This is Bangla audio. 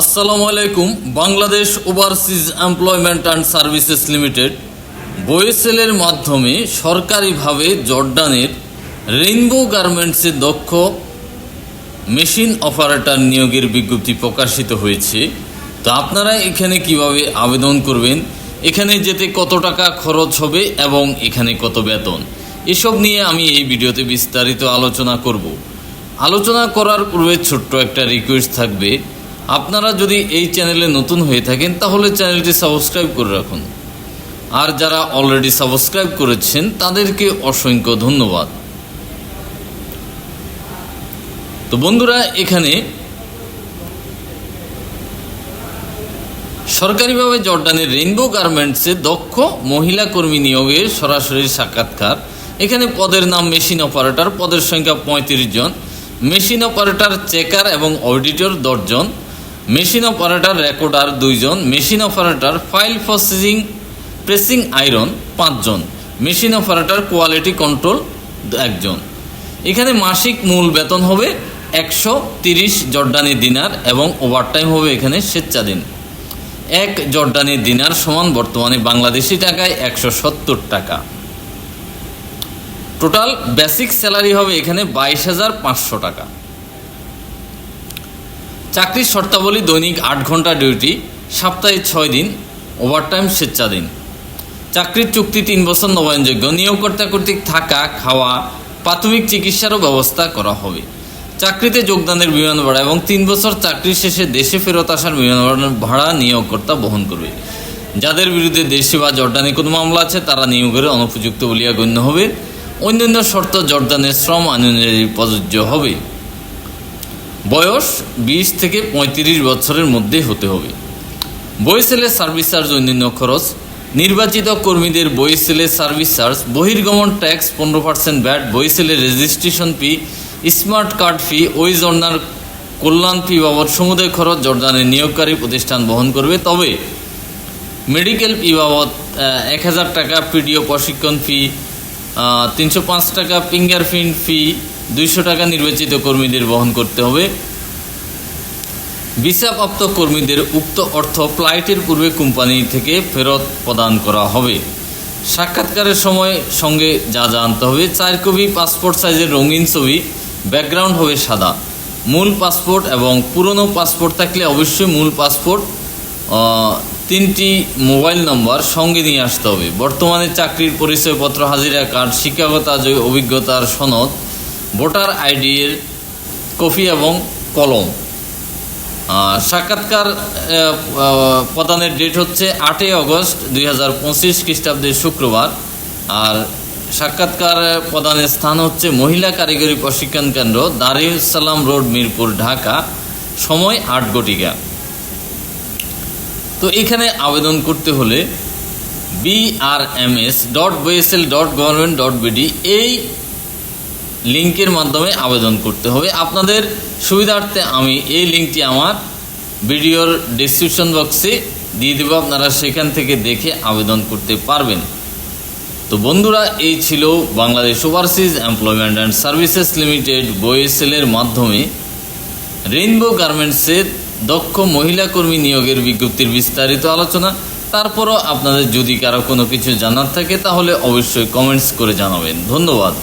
আসসালামু আলাইকুম, Bangladesh overseas employment and services limited. বয়েসেলের মাধ্যমে সরকারিভাবে জর্ডানের রেইনবো গার্মেন্টসে দক্ষ মেশিন অপারেটর নিয়োগের বিজ্ঞপ্তি প্রকাশিত হয়েছে। তো আপনারা এখানে কীভাবে আবেদন করবেন, এখানে যেতে কত টাকা খরচ হবে এবং এখানে কত বেতন, এসব নিয়ে আমি এই ভিডিওতে বিস্তারিত আলোচনা করব। আলোচনা করার পূর্বে ছোট্ট একটা রিকোয়েস্ট থাকবে আপনারা যদি এই চ্যানেলে নতুন হয়ে থাকেন, তাহলে চ্যানেলটি সাবস্ক্রাইব করে রাখুন। আর যারা অলরেডি সাবস্ক্রাইব করেছেন, তাদেরকে অসংখ্য ধন্যবাদ। তো বন্ধুরা, এখানে সরকারিভাবে জর্ডানের রেইনবো গার্মেন্টসে দক্ষ মহিলা কর্মী নিয়োগের সরাসরি সাক্ষাৎকার। এখানে পদের নাম মেশিন অপারেটর, পদের সংখ্যা পঁয়ত্রিশ জন। মেশিন অপারেটর, চেকার এবং অডিটর দশজন মেশিন অপারেটর রেকর্ডার দুইজন, machine operator file processing, pressing iron পাঁচজন, মেশিন অপারেটর কোয়ালিটি কন্ট্রোল একজন। এখানে মাসিক মূল বেতন হবে একশো তিরিশ জর্ডানি দিনার এবং ওভারটাইম হবে এখানে স্বেচ্ছাধীন। এক জর্ডানি দিনার সমান বর্তমানে বাংলাদেশি টাকায় একশো সত্তর টাকা। টোটাল বেসিক স্যালারি হবে এখানে বাইশ হাজার পাঁচশো টাকা। চাকরির শর্তাবলী দৈনিক আট ঘণ্টা ডিউটি সপ্তাহে ছয় দিন, ওভারটাইম স্বেচ্ছাধীন চাকরির চুক্তি তিন বছর নবায়নযোগ্য, নিয়োগকর্তা কর্তৃক থাকা, খাওয়া, প্রাথমিক চিকিৎসারও ব্যবস্থা করা হবে। চাকরিতে যোগদানের বিমান ভাড়া এবং তিন বছর চাকরি শেষে দেশে ফেরত আসার বিমান ভাড়া নিয়োগকর্তা বহন করবে। যাদের বিরুদ্ধে দেশে বা জর্ডানে কোনো মামলা আছে, তারা নিয়োগের অনুপযুক্ত বলিয়া গণ্য হবে। অন্যান্য শর্ত জর্ডানের শ্রম আইন অনুযায়ী প্রযোজ্য হবে। বয়স বিশ থেকে পঁয়ত্রিশ বছরের মধ্যে হতে হবে। বই বইসেলের সার্ভিস চার্জ অন্যান্য খরচ, নির্বাচিত কর্মীদের বই বইসেলের সার্ভিস চার্জ বহির্গমন ট্যাক্স পনেরো পার্সেন্ট ব্যাট, বই বইসেলের registration fee, smart card fee, ওই জর্নার কল্যাণ ফি বাবদ সমুদায় খরচ জর্দানের নিয়োগকারী প্রতিষ্ঠান বহন করবে। তবে মেডিকেল ফি বাবদ এক হাজার টাকা, পিডিও প্রশিক্ষণ ফি তিনশো পাঁচ টাকা, ফিঙ্গারপ্রিন্ট ফি দুইশো টাকা নির্বাচিত কর্মীদের বহন করতে হবে। ভিসাপ্রাপ্ত কর্মীদের উক্ত অর্থ ফ্লাইটের পূর্বে কোম্পানি থেকে ফেরত প্রদান করা হবে। সাক্ষাৎকারের সময় সঙ্গে যা যা আনতে হবে, চার কপি, পাসপোর্ট সাইজের রঙিন ছবি, ব্যাকগ্রাউন্ড হবে সাদা। মূল পাসপোর্ট এবং পুরনো পাসপোর্ট থাকলে অবশ্যই মূল পাসপোর্ট তিনটি মোবাইল নম্বর সঙ্গে নিয়ে আসতে হবে। বর্তমানে চাকরির পরিচয়পত্র, হাজিরা কার্ড, শিক্ষাগত অভিজ্ঞতার সনদ ভোটার আইডি এর কপি এবং কলম। সাক্ষাৎকার প্রদানের ডেট হচ্ছে আটই আগস্ট দুই হাজার পঁচিশ খ্রিস্টাব্দের শুক্রবার। আর সাক্ষাৎকার প্রদানের স্থান হচ্ছে মহিলা কারিগরি প্রশিক্ষণ কেন্দ্র দারিউসালাম রোড, মিরপুর, ঢাকা। সময় আট গটিকা তো এখানে আবেদন করতে হলে BRMS dot BSL dot government dot BD এই লিঙ্কের মাধ্যমে আবেদন করতে হবে। আপনাদের সুবিধার্থে আমি এই লিঙ্কটি আমার ভিডিওর ডিসক্রিপশন বক্সে দিয়ে দেবো। আপনারা সেখান থেকে দেখে আবেদন করতে পারবেন। তো বন্ধুরা, এই ছিল Bangladesh overseas employment and services limited বইএসএলের মাধ্যমে রেইনবো গার্মেন্টসের দক্ষ মহিলা কর্মী নিয়োগের বিজ্ঞপ্তির বিস্তারিত আলোচনা। তারপরও আপনাদের যদি কারও কোনো কিছু জানার থাকে, তাহলে অবশ্যই কমেন্টস করে জানাবেন। ধন্যবাদ।